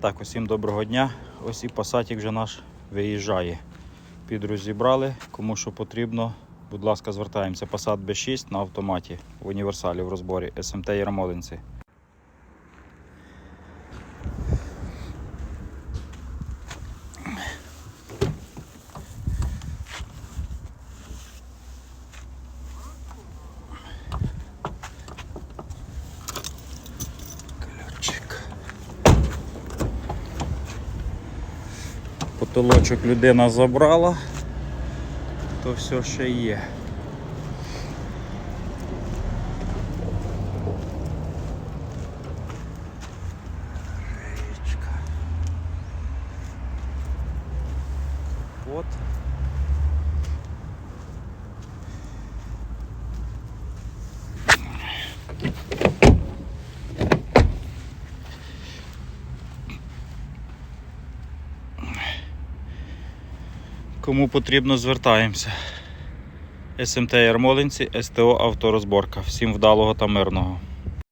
Так, усім доброго дня. Ось і пасатік вже наш виїжджає. Підрозібрали, кому що потрібно. Будь ласка, звертаємося. Passat B6 на автоматі в універсалі в розборі СМТ Ярмолинці. Потолочок людина забрала, то все ще є. Речка. От. Кому потрібно, звертаємося. СМТ Ярмолинці, СТО Авторозборка. Всім вдалого та мирного.